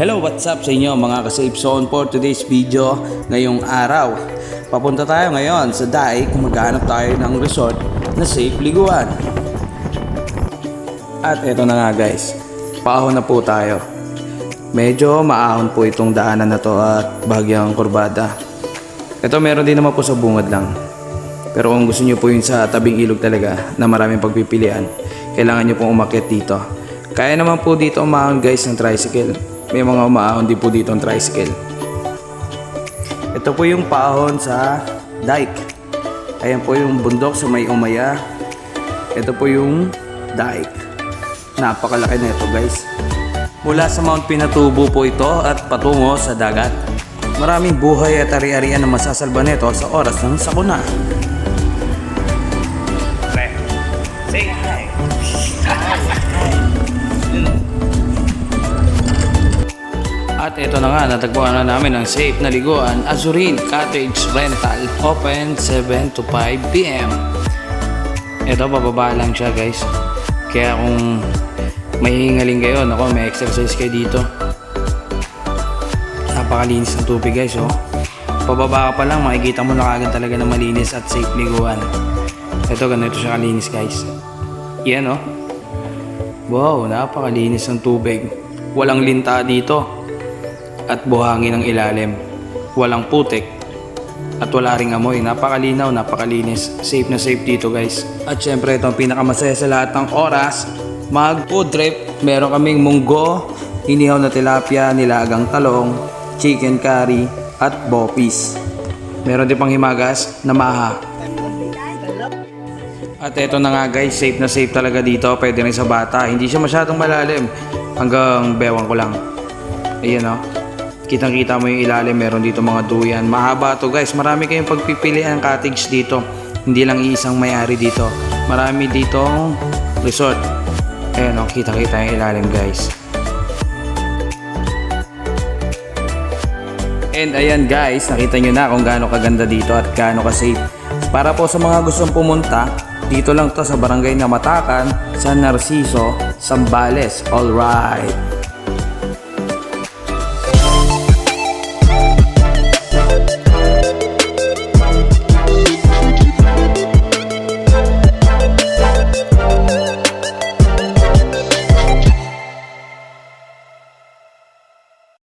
Hello, what's up sa inyo mga ka-safe zone for today's video ngayong araw. Papunta tayo ngayon sa Daig kung maghanap tayo ng resort na safe liguan. At eto na nga guys, paahon na po tayo. Medyo maahon po itong daanan na to at bagyang kurbada. Ito meron din naman po sa bungad lang. Pero kung gusto nyo po yun sa tabing ilog talaga na maraming pagpipilian, kailangan nyo pong umakyat dito. Kaya naman po dito umahon guys ng tricycle. May mga umaahon din po dito ng tricycle. Ito po yung paahon sa dike. Ayan po yung bundok sa may umaya. Ito po yung dike. Napakalaki na ito guys. Mula sa Mount Pinatubo po ito at patungo sa dagat. Maraming buhay at ari-arian na masasalba nito sa oras ng sakuna. At ito na nga, natagpuan na namin ang safe na liguan, Azurin Cottage Rental, open 7 to 5 p.m. Ito, bababa lang siya guys. Kaya kung may hingaling kayo, nako, may exercise kayo dito. Napakalinis ng tubig guys, oh. Pababa ka pa lang, makikita mo na kagad talaga na malinis at safe liguan. Ito, ganito siya kalinis guys. Yan, oh. Wow, napakalinis ng tubig. Walang linta dito. At buhangin ang ilalim. Walang putik. At wala ring amoy. Napakalinaw, napakalinis. Safe na safe dito guys. At syempre ito ang pinakamasaya sa lahat ng oras. Mag food trip. Meron kaming munggo, inihaw na tilapia, nilagang talong, chicken curry, at bopis. Meron din pang himagas na maha. At eto na nga guys, safe na safe talaga dito. Pwede rin sa bata. Hindi siya masyadong malalim. Hanggang bewang ko lang. Ayan o. Kitang kita mo yung ilalim. Meron dito mga duyan. Mahaba to guys. Marami kayong pagpipilian ng cottage dito. Hindi lang iisang may-ari dito. Marami dito resort. Ayan o. Kita kita yung ilalim guys. And ayan guys, nakita nyo na kung gaano kaganda dito at gaano ka safe. Para po sa mga gustong pumunta, dito lang to sa barangay na Matakan, San Narciso, Sambales. Alright!